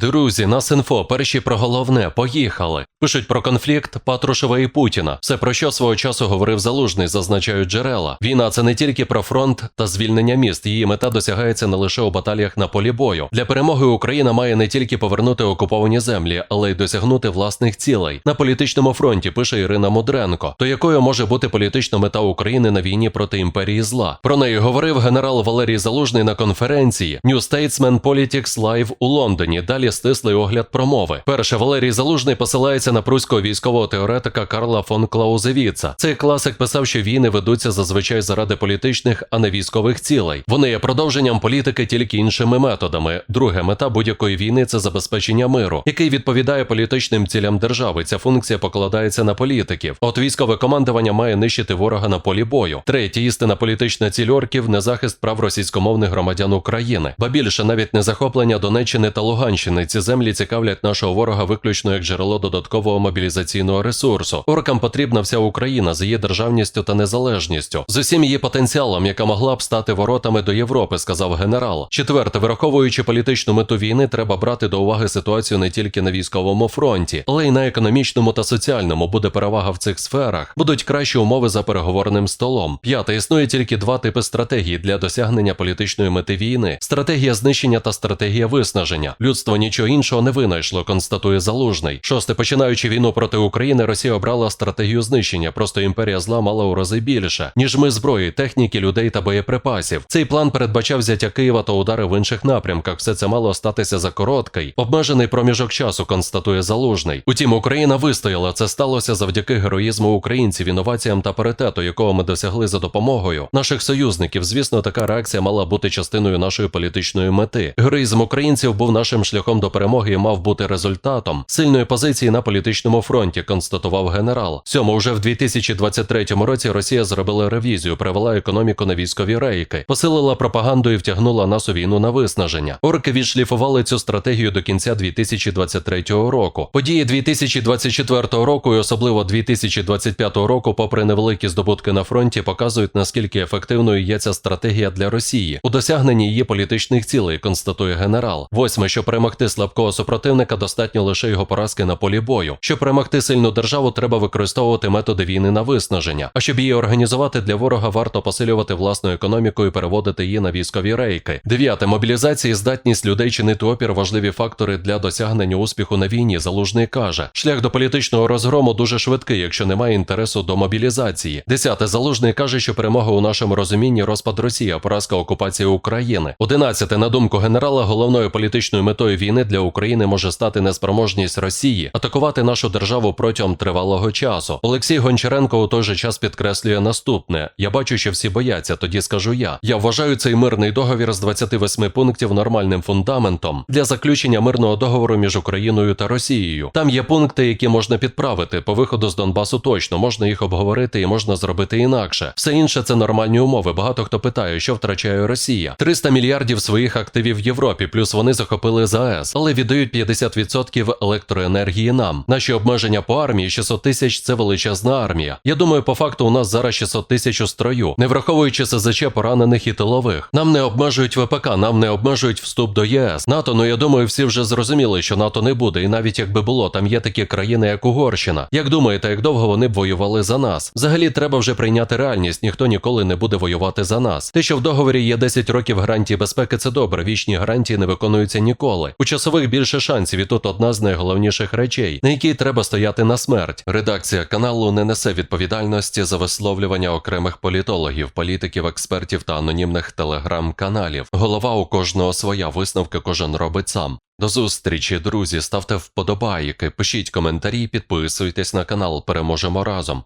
Друзі, нас інфо, перші про головне, поїхали. Пишуть про конфлікт Патрушева і Путіна. Все про що свого часу говорив Залужний, зазначають джерела. Війна це не тільки про фронт та звільнення міст. Її мета досягається не лише у баталіях на полі бою. Для перемоги Україна має не тільки повернути окуповані землі, але й досягнути власних цілей. На політичному фронті пише Ірина Мудренко. То якою може бути політична мета України на війні проти імперії зла? Про неї говорив генерал Валерій Залужний на конференції New Statesman Politics Live у Лондоні. Далі стислий огляд промови. Перше Валерій Залужний посилається на пруського військового теоретика Карла фон Клаузевіца. Цей класик писав, що війни ведуться зазвичай заради політичних, а не військових цілей. Вони є продовженням політики тільки іншими методами. Друга мета будь-якої війни це забезпечення миру, який відповідає політичним цілям держави. Ця функція покладається на політиків. От військове командування має нищити ворога на полі бою. Третє істина політична ціль орків не захист прав російськомовних громадян України, ба більше навіть не захоплення Донеччини та Луганщини. Ці землі цікавлять нашого ворога виключно як джерело додаткового мобілізаційного ресурсу. Оркам потрібна вся Україна з її державністю та незалежністю, з усім її потенціалом, яка могла б стати воротами до Європи, сказав генерал. Четверте, враховуючи політичну мету війни, треба брати до уваги ситуацію не тільки на військовому фронті, але й на економічному та соціальному. Буде перевага в цих сферах, будуть кращі умови за переговорним столом. П'яте існує тільки два типи стратегії для досягнення політичної мети війни: стратегія знищення та стратегія виснаження. Людство нічого іншого не винайшло, констатує залужний. Шосте, починаючи війну проти України, Росія обрала стратегію знищення. Просто імперія зла мала у рази більше, ніж ми зброї, техніки, людей та боєприпасів. Цей план передбачав взяття Києва та удари в інших напрямках. Все це мало статися за короткий, обмежений проміжок часу, констатує залужний. Утім, Україна вистояла. Це сталося завдяки героїзму українців, інноваціям та паритету, якого ми досягли за допомогою наших союзників. Звісно, така реакція мала бути частиною нашої політичної мети. Героїзм українців був нашим шляхом до перемоги мав бути результатом сильної позиції на політичному фронті, констатував генерал. Сьому вже в 2023 році Росія зробила ревізію, привела економіку на військові рейки, посилила пропаганду і втягнула нас у війну на виснаження. Орки відшліфували цю стратегію до кінця 2023 року. Події 2024 року і особливо 2025 року, попри невеликі здобутки на фронті, показують наскільки ефективною є ця стратегія для Росії у досягненні її політичних цілей, констатує генерал. Восьме, що перемогти слабкого супротивника, достатньо лише його поразки на полі бою. Щоб перемогти сильну державу, треба використовувати методи війни на виснаження. А щоб її організувати для ворога, варто посилювати власну економіку і переводити її на військові рейки. Дев'яте мобілізація і здатність людей чинити опір важливі фактори для досягнення успіху на війні. Залужний каже, шлях до політичного розгрому дуже швидкий, якщо немає інтересу до мобілізації. Десяте залужний каже, що перемога у нашому розумінні розпад Росії, поразка окупації України. Одинадцяте, на думку генерала, головною політичною метою війни для України може стати неспроможність Росії атакувати нашу державу протягом тривалого часу. Олексій Гончаренко у той же час підкреслює наступне: я бачу, що всі бояться. Тоді скажу я. Я вважаю цей мирний договір з 28 пунктів нормальним фундаментом для заключення мирного договору між Україною та Росією. Там є пункти, які можна підправити. По виходу з Донбасу точно можна їх обговорити і можна зробити інакше. Все інше це нормальні умови. Багато хто питає, що втрачає Росія. 300 мільярдів своїх активів в Європі, плюс вони захопили ЗАЕС, але віддають 50% електроенергії нам. Наші обмеження по армії 600 тисяч це величезна армія. Я думаю, по факту у нас зараз 600 тисяч у строю, не враховуючи СЗЧ поранених і тилових. Нам не обмежують ВПК, нам не обмежують вступ до ЄС. НАТО, ну я думаю, всі вже зрозуміли, що НАТО не буде, і навіть якби було, там є такі країни, як Угорщина. Як думаєте, як довго вони б воювали за нас? Взагалі треба вже прийняти реальність, ніхто ніколи не буде воювати за нас. Те, що в договорі є 10 років гарантії безпеки, це добре. Вічні гарантії не виконуються ніколи. Часових більше шансів, і тут одна з найголовніших речей, на якій треба стояти на смерть. Редакція каналу не несе відповідальності за висловлювання окремих політологів, політиків, експертів та анонімних телеграм-каналів. Голова у кожного своя висновки кожен робить сам. До зустрічі, друзі. Ставте вподобайки, пишіть коментарі, підписуйтесь на канал. Переможемо разом.